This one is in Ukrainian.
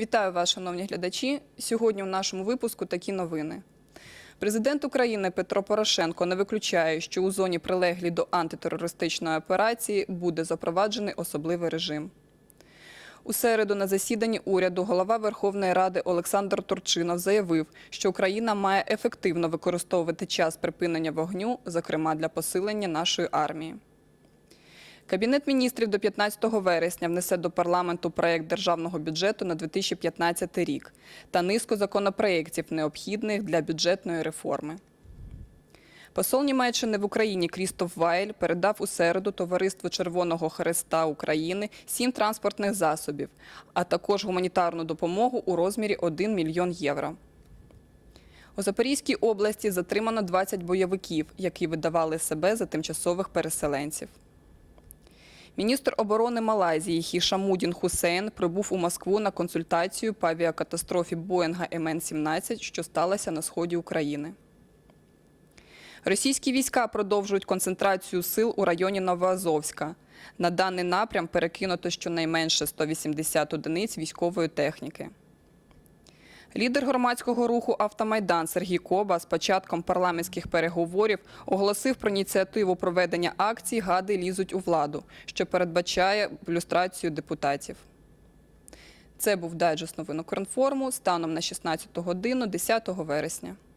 Вітаю вас, шановні глядачі. Сьогодні у нашому випуску такі новини. Президент України Петро Порошенко не виключає, що у зоні прилеглій до антитерористичної операції буде запроваджений особливий режим. У середу на засіданні уряду голова Верховної Ради Олександр Турчинов заявив, що Україна має ефективно використовувати час припинення вогню, зокрема для посилення нашої армії. Кабінет міністрів до 15 вересня внесе до парламенту проект державного бюджету на 2015 рік та низку законопроєктів, необхідних для бюджетної реформи. Посол Німеччини в Україні Крістоф Вайль передав у середу Товариству Червоного Хреста України сім транспортних засобів, а також гуманітарну допомогу у розмірі 1 мільйон євро. У Запорізькій області затримано 20 бойовиків, які видавали себе за тимчасових переселенців. Міністр оборони Малайзії Хішамудін Хусейн прибув у Москву на консультацію по авіакатастрофі Боїнга МН-17, що сталася на сході України. Російські війська продовжують концентрацію сил у районі Новоазовська. На даний напрям перекинуто щонайменше 180 одиниць військової техніки. Лідер громадського руху Автомайдан Сергій Коба з початком парламентських переговорів оголосив про ініціативу проведення акції Гади лізуть у владу, що передбачає люстрацію депутатів. Це був дайджест новин Укрінформу станом на 16 годину 10 вересня.